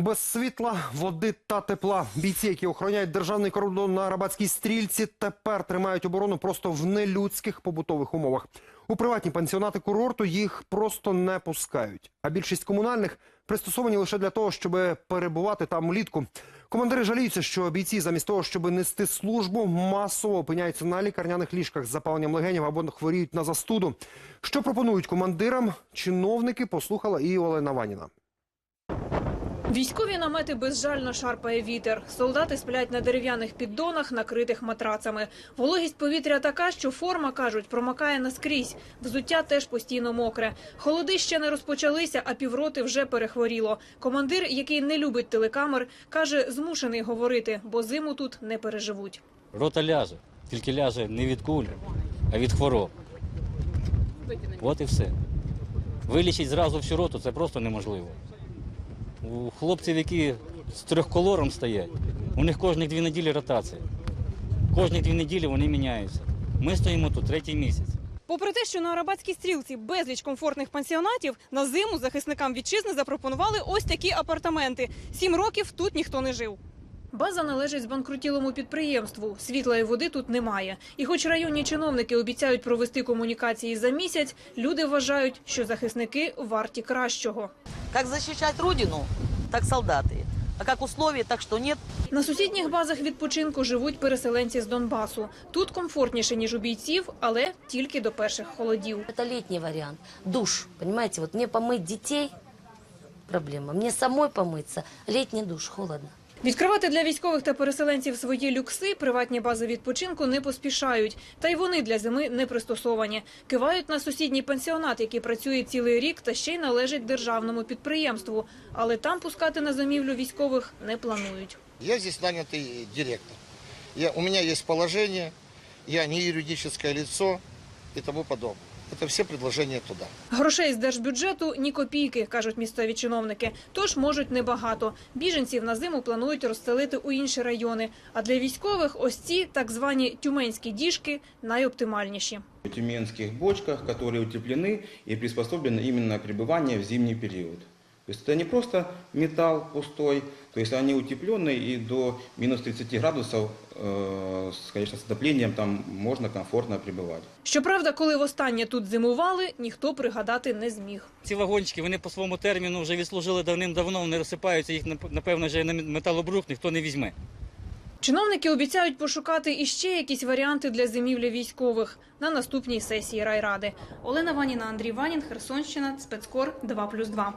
Без світла, води та тепла. Бійці, які охороняють державний кордон на Рабатській стрільці, тепер тримають оборону просто в нелюдських побутових умовах. У приватні пансіонати курорту їх просто не пускають. А більшість комунальних пристосовані лише для того, щоб перебувати там влітку. Командири жаліються, що бійці замість того, щоб нести службу, масово опиняються на лікарняних ліжках з запаленням легенів або хворіють на застуду. Що пропонують командирам? Чиновники послухала і Олена Ваніна. Військові намети безжально шарпає вітер. Солдати сплять на дерев'яних піддонах, накритих матрацами. Вологість повітря така, що форма, кажуть, промакає наскрізь. Взуття теж постійно мокре. Холоди ще не розпочалися, а півроти вже перехворіло. Командир, який не любить телекамер, каже, змушений говорити, бо зиму тут не переживуть. Рота ляже, тільки ляже не від куль, а від хвороб. От і все. Вилічить зразу всю роту це просто неможливо. У хлопців, які з трьохколором стоять, у них кожні дві неділі ротація. Кожні дві неділі вони міняються. Ми стоїмо тут третій місяць. Попри те, що на Арабатській стрілці безліч комфортних пансіонатів, на зиму захисникам вітчизни запропонували ось такі апартаменти. Сім років тут ніхто не жив. База належить збанкрутілому підприємству. Світла і води тут немає. І хоч районні чиновники обіцяють провести комунікації за місяць, люди вважають, що захисники варті кращого. Как защищать родину, так солдаты. А как условия, так что нет. На сусідніх базах відпочинку живуть переселенці з Донбасу. Тут комфортніше ніж у бійців, але тільки до перших холодів. Это летний вариант. Душ, понимаете, вот мне помыть детей проблема. Мне самой помыться, летний душ, холодно. Відкривати для військових та переселенців свої люкси приватні бази відпочинку не поспішають. Та й вони для зими не пристосовані. Кивають на сусідній пансіонат, який працює цілий рік та ще й належить державному підприємству. Але там пускати на зимівлю військових не планують. Я здесь нанятый директор. Я, у меня есть положение, я не юридическое лицо и тому подобное. Это все предложения туда. Грошей з держбюджету ні копійки, кажуть місцеві чиновники. Тож можуть небагато. Біженців на зиму планують розселити у інші райони. А для військових ось ці так звані тюменські діжки найоптимальніші. В тюменских бочках, которые утеплены и приспособлены именно к пребыванию в зимний период. То есть это не просто металл пустой, то есть они утепленные и до минус 30 градусов, э, с, конечно, с отоплением там можно комфортно пребывать. Щоправда, коли востаннє тут зимували, ніхто пригадати не зміг. Ці вагончики вони по своєму терміну вже відслужили давним-давно, вони розсипаються, їх напевно вже на металобрух ніхто не візьме. Чиновники обіцяють пошукати іще якісь варіанти для зимівлі військових на наступній сесії райради. Олена Ваніна, Андрій Ванін, Херсонщина, спецкор 2+,2.